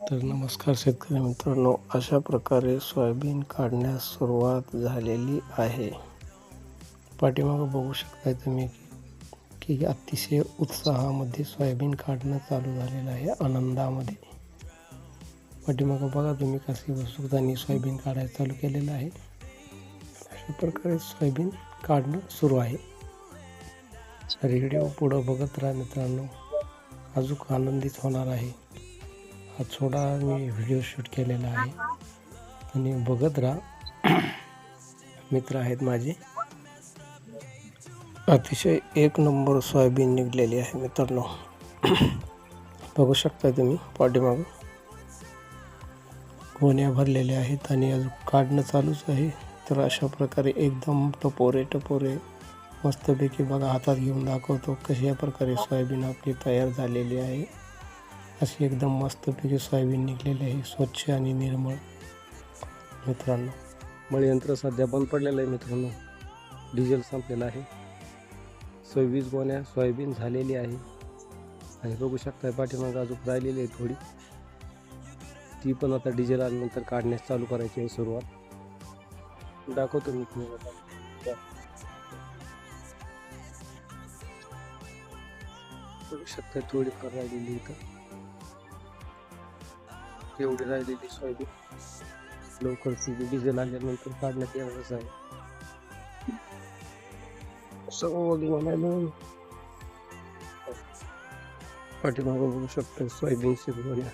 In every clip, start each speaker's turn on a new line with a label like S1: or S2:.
S1: तर नमस्कार शेतकरी मित्रांनो अशा प्रकारे सोयाबीन काढण्यास सुरुवात झालेली आहे. पाठीमागं बघू शकताय तुम्ही की अतिशय उत्साहामध्ये सोयाबीन काढणं चालू झालेलं आहे आनंदामध्ये. पाठीमागं बघा तुम्ही कसे उत्सुकताने सोयाबीन काढायला चालू केलेलं आहे. अशा प्रकारे सोयाबीन काढणं सुरू आहे. रेडिओ पुढं बघत राहा मित्रांनो. अजून आनंदित होणार आहे. हा थोडा मी व्हिडिओ शूट केलेला आहे. आणि बघत राहा. मित्र आहेत माझे. अतिशय एक नंबर सोयाबीन निघलेली आहे मित्रांनो. बघू शकता तुम्ही पाठीमागं. गोण्या भरलेल्या आहेत आणि अजून काढणं चालूच आहे. तर अशा प्रकारे एकदम टपोरे टपोरे मस्तपैकी बघा हातात घेऊन दाखवतो कशा प्रकारे सोयाबीन आपली तयार झालेली आहे. अशी एकदम मस्तपैकी सोयाबीन निघलेली आहे स्वच्छ आणि निर्मळ. मित्रांनो मळयंत्र सध्या बंद पडलेलं आहे मित्रांनो. डिझेल संपलेलं आहे. सव्वीस गोण्या सोयाबीन झालेली आहे. आणि बघू शकता पाठीमागं अजून राहिलेली आहे थोडी. ती पण आता डिझेल आल्यानंतर काढण्यास चालू करायची आहे सुरुवात. दाखवतो मी तुम्हाला. बघू शकता थोडीफार राहिलेली इथं. एवढी राहिलेली सोयाबीन लवकर ती डिझेल आल्यानंतर काढण्यात येणारच आहे. सगळं म्हणायला पाठीमागं बघू शकतो सोयबीन गोण्या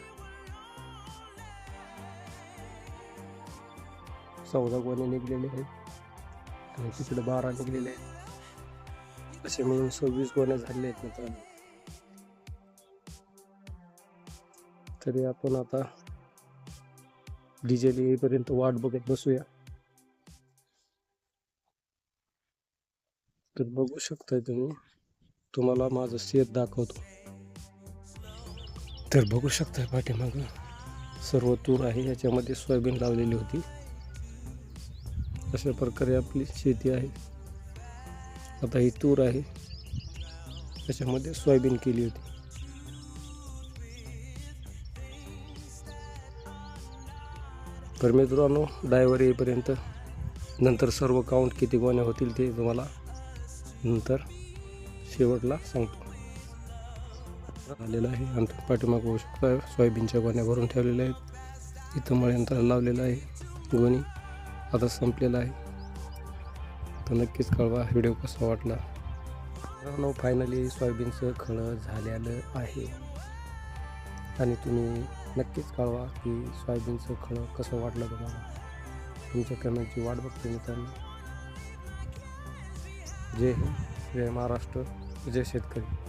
S1: चौदा गोणे निघलेले आहेत. आणि तिकडे बारा निघलेले आहेत. असे मिळून सव्वीस गोण्या झालेले आहेत मित्रांनो. तरी आपण आता डिझेल येईपर्यंत वाट बघत बसूया. तर बघू शकताय तुम्ही. तुम्हाला माझं शेत दाखवतो. तर बघू शकताय पाठीमागं सर्व तूर आहे याच्यामध्ये सोयाबीन लावलेली होती. अशा प्रकारे आपली शेती आहे. आता ही तूर आहे. त्याच्यामध्ये सोयाबीन केली होती. तर मित्रांनो ड्रायव्हर येईपर्यंत नंतर सर्व काउंट किती गोण्या होतील ते तुम्हाला नंतर शेवटला सांगतो. आलेलं आहे. आणि पाठीमाग होऊ शकता सोयाबीनच्या गोण्या भरून ठेवलेल्या आहेत. इथं मळ्यांतर लावलेलं आहे. गोणी आता संपलेला आहे. तर नक्कीच कळवा व्हिडिओ कसा वाटला. मित्रांनो फायनली सोयाबीनचं खळं झालेलं आहे. आणि तुम्ही नक्कीच कळवा की सोयाबीनचं खळं कसं वाटलं तुम्हाला? तुमच्या कमेंटची वाट बघतो मित्रांनो. जय हिंद जय महाराष्ट्र जय शेतकरी.